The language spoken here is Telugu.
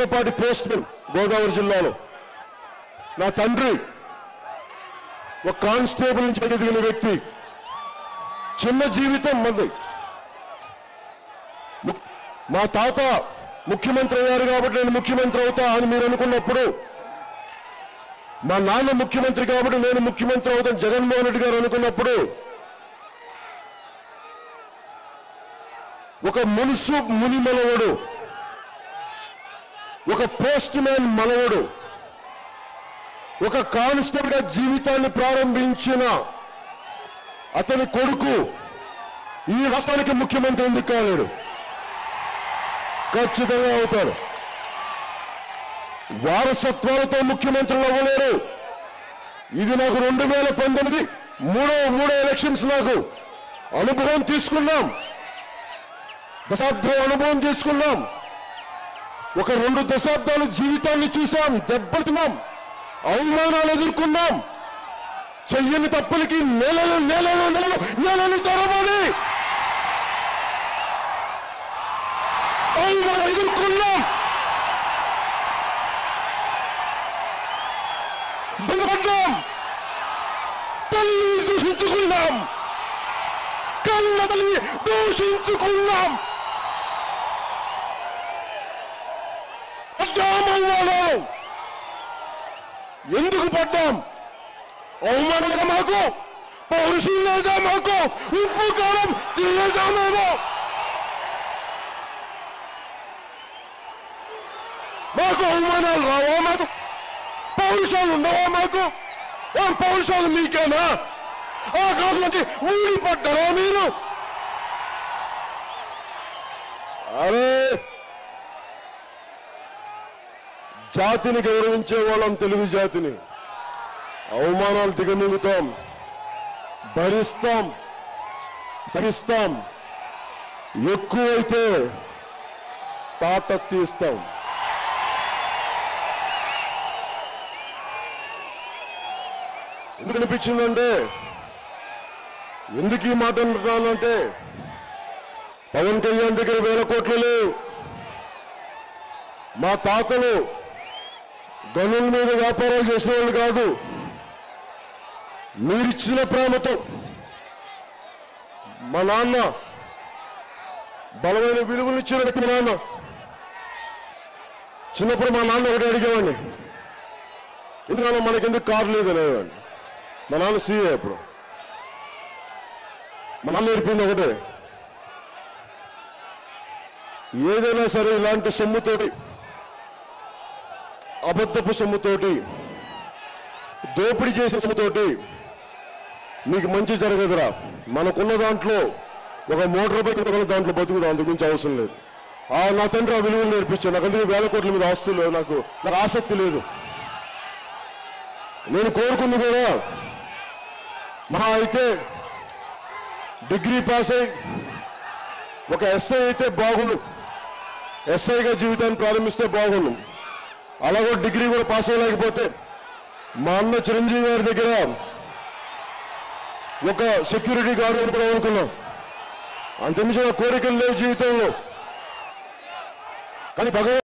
చిన్నపాటి పోస్ట్ గోదావరి జిల్లాలో. నా తండ్రి ఒక కానిస్టేబుల్ నుంచి ఎదిగిన వ్యక్తి. చిన్న జీవితం మంది. మా తాత ముఖ్యమంత్రి అయ్యారు కాబట్టి నేను ముఖ్యమంత్రి అవుతా అని మీరు అనుకున్నప్పుడు మా నాన్న ముఖ్యమంత్రి కాబట్టి నేను ముఖ్యమంత్రి అవుతాను జగన్మోహన్ రెడ్డి గారు అనుకున్నప్పుడు ఒక మునుసు మునిమనుడు ఒక పోస్ట్ మ్యాన్ మనవడు ఒక కానిస్టేబుల్గా జీవితాన్ని ప్రారంభించిన అతని కొడుకు ఈ రాష్ట్రానికి ముఖ్యమంత్రి ఎందుకు కాలేడు? ఖచ్చితంగా అవుతారు వారసత్వాలతో ముఖ్యమంత్రులు అవ్వలేరు. ఇది నాకు రెండు వేల పంతొమ్మిది మూడో మూడో ఎలక్షన్స్ నాకు అనుభవం తీసుకున్నాం. దశాబ్దం అనుభవం తీసుకున్నాం. ఒక రెండు దశాబ్దాల జీవితాన్ని చూసాం దెబ్బతిన్నాం అవమానాలు ఎదుర్కొన్నాం చెయ్యని తప్పులకి నెలలు నెలలు నెలలు నెలలు తరబడి అవమానాలు ఎదుర్కొన్నాం బాధపడ్డాం తల్లిని దూషించుకున్నాం కళ్ళ తల్లి దూషించుకున్నాం పడ్డాం అవమానాలు ఎందుకు పడ్డాం? అవమానంగా మాకు? పౌరుషం లేదా మాకు? ఉప్పు కాలం తినలేదా మేము? మాకు అవమానాలు రావా మాకు? పౌరుషాలు ఉండవా మాకు? పౌరుషాలు మీకేనా? ఆ కాలం నుంచి ఊడిపడ్డారా మీరు? జాతిని గౌరవించే వాళ్ళం తెలుగు జాతిని. అవమానాలు దిగమింగుతాం. భరిస్తాం. సహిస్తాం. ఎక్కువైతే తాట తీస్తాం. ఎందుకు అనిపించిందంటే ఎందుకు ఈ మాట అంటున్నానంటే పవన్ కళ్యాణ్ దగ్గర వేల కోట్లు లేవు. మా తాతలు గనుల మీద వ్యాపారాలు చేసిన వాళ్ళు కాదు. మీరిచ్చిన ప్రేమతో మా నాన్న బలమైన విలువలు ఇచ్చిన మా నాన్న. చిన్నప్పుడు మా నాన్న ఒకటి అడిగేవాడిని. ఎందుకన్నా మనకెందుకు కారు లేదు అనేవాడిని. మా నాన్న సీఏ అప్పుడు. మా నాన్న నేర్పింది ఒకటే. ఏదైనా సరే ఇలాంటి సొమ్ముతోటి అబద్ధపు సొమ్ముతోటి దోపిడీ చేసిన సొమ్ముతోటి మీకు మంచి జరగదురా. మనకున్న దాంట్లో ఒక మోటార్ బైక్ ఉన్న దాంట్లో బతుకుదాం అందు గురించి అవసరం లేదు. ఆ నా తండ్రి ఆ విలువలు నేర్పించాను నాకు అందుకే వేల కోట్ల మీద ఆస్తులు లేవు. నాకు నాకు ఆసక్తి లేదు. నేను కోరుకుంది కూడా మహా అయితే డిగ్రీ పాస్ అయి ఒక ఎస్ఐ అయితే బాగుండు. ఎస్ఐగా జీవితాన్ని ప్రారంభిస్తే బాగుండు. అలాగో డిగ్రీ కూడా పాస్ అవ్వలేకపోతే మా అన్న చిరంజీవి గారి దగ్గర ఒక సెక్యూరిటీ గార్డు కూడా అనుకున్నాం. అంతమించిన కోరికలు లేవు జీవితంలో. కానీ భగవంతు